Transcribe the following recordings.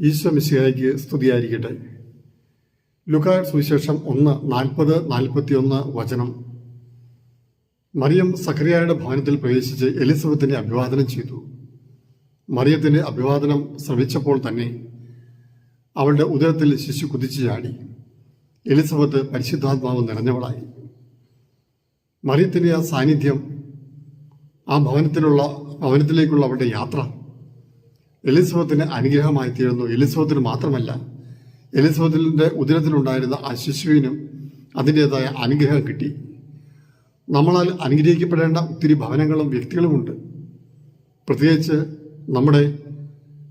ഈശോ മിശിഹായ്ക്ക് സ്തുതിയായിരിക്കട്ടെ. ലുക്കാ സുവിശേഷം ഒന്ന് നാൽപ്പത് നാൽപ്പത്തിയൊന്ന് വചനം. മറിയം സക്രിയായുടെ ഭവനത്തിൽ പ്രവേശിച്ച് എലിസബത്തിനെ അഭിവാദനം ചെയ്തു. മറിയത്തിന്റെ അഭിവാദനം ശ്രമിച്ചപ്പോൾ തന്നെ അവളുടെ ഉദരത്തിൽ ശിശു കുതിച്ചു ചാടി. എലിസബത്ത് പരിശുദ്ധാത്മാവ് നിറഞ്ഞവളായി. മറിയത്തിന്റെ ആ സാന്നിധ്യം ആ ഭവനത്തിലുള്ള ഭവനത്തിലേക്കുള്ള അവളുടെ യാത്ര എലിസബത്തിന് അനുഗ്രഹമായി തീരുന്നു എലിസബത്തിന് മാത്രമല്ല എലിസബത്തിന്റെ ഉദരത്തിലുണ്ടായിരുന്ന ആ ശിശുവിനും അതിന്റേതായ അനുഗ്രഹം കിട്ടി. നമ്മളാൽ അനുഗ്രഹിക്കപ്പെടേണ്ട ഒത്തിരി ഭവനങ്ങളും വ്യക്തികളുമുണ്ട്. പ്രത്യേകിച്ച് നമ്മുടെ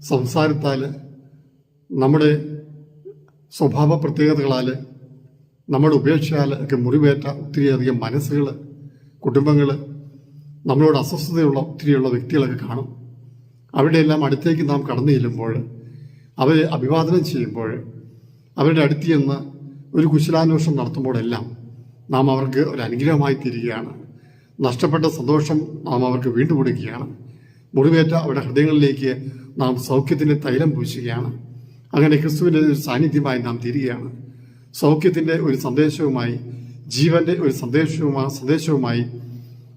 സംസാരത്താൽ നമ്മുടെ സ്വഭാവ പ്രത്യേകതകളാൽ നമ്മുടെ ഉപേക്ഷയാൽ ഒക്കെ മുറിവേറ്റ ഒത്തിരിയധികം മനസ്സുകൾ കുടുംബങ്ങൾ നമ്മളോട് അസ്വസ്ഥതയുള്ള ഒത്തിരിയുള്ള വ്യക്തികളൊക്കെ കാണും. അവരുടെ എല്ലാം അടുത്തേക്ക് നാം കടന്നു ചെല്ലുമ്പോൾ അവരെ അഭിവാദനം ചെയ്യുമ്പോൾ അവരുടെ അടുത്ത് ചെന്ന് ഒരു കുശലാന്വേഷണം നടത്തുമ്പോഴെല്ലാം നാം അവർക്ക് ഒരു അനുഗ്രഹമായി തീരുകയാണ്. നഷ്ടപ്പെട്ട സന്തോഷം നാം അവർക്ക് വീണ്ടും കൊടുക്കുകയാണ്. മുറിവേറ്റ അവരുടെ ഹൃദയങ്ങളിലേക്ക് നാം സൗഖ്യത്തിന്റെ തൈലം പൂശുകയാണ്. അങ്ങനെ ക്രിസ്തുവിന്റെ ഒരു സാന്നിധ്യമായി നാം തീരുകയാണ്. സൗഖ്യത്തിന്റെ ഒരു സന്ദേശവുമായി ജീവന്റെ ഒരു സന്ദേശവുമായി സന്ദേശവുമായി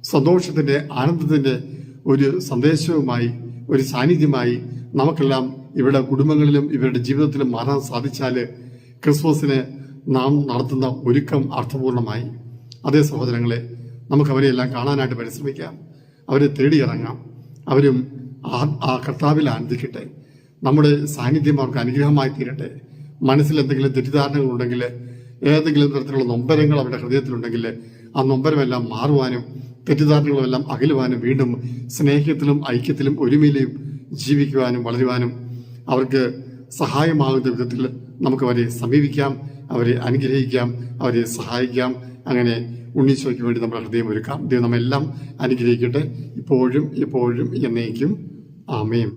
സന്തോഷത്തിന്റെ ആനന്ദത്തിന്റെ ഒരു സന്ദേശവുമായി ഒരു സാന്നിധ്യമായി നമുക്കെല്ലാം ഇവരുടെ കുടുംബങ്ങളിലും ഇവരുടെ ജീവിതത്തിലും മാറാൻ സാധിച്ചാൽ ക്രിസ്മസിന് നാം നടത്തുന്ന ഒരുക്കം അർത്ഥപൂർണമായി. അതേ സഹോദരങ്ങളെ നമുക്ക് അവരെയെല്ലാം കാണാനായിട്ട് പരിശ്രമിക്കാം. അവരെ തേടിയിറങ്ങാം. അവരും ആ കർത്താവിൽ ആനന്ദിക്കട്ടെ. നമ്മുടെ സാന്നിധ്യം അവർക്ക് അനുഗ്രഹമായി തീരട്ടെ. മനസ്സിൽ എന്തെങ്കിലും തെറ്റിദ്ധാരണകൾ ഉണ്ടെങ്കിൽ ഏതെങ്കിലും തരത്തിലുള്ള നൊമ്പരങ്ങൾ അവരുടെ ഹൃദയത്തിലുണ്ടെങ്കിൽ ആ നൊമ്പരമെല്ലാം മാറുവാനും തെറ്റിദ്ധാരണകളുമെല്ലാം അകലുവാനും വീണ്ടും സ്നേഹത്തിലും ഐക്യത്തിലും ഒരുമയിലും ജീവിക്കുവാനും വളരുവാനും അവർക്ക് സഹായമാകുന്ന വിധത്തിൽ നമുക്ക് അവരെ സമീപിക്കാം അവരെ അനുഗ്രഹിക്കാം അവരെ സഹായിക്കാം. അങ്ങനെ ഉണ്ണീശോയ്ക്ക് വേണ്ടി നമ്മുടെ ഹൃദയം ഒരുക്കാം. ദൈവം നമ്മെല്ലാം അനുഗ്രഹിക്കട്ടെ. ഇപ്പോഴും ഇപ്പോഴും എന്നേക്കും. ആമേം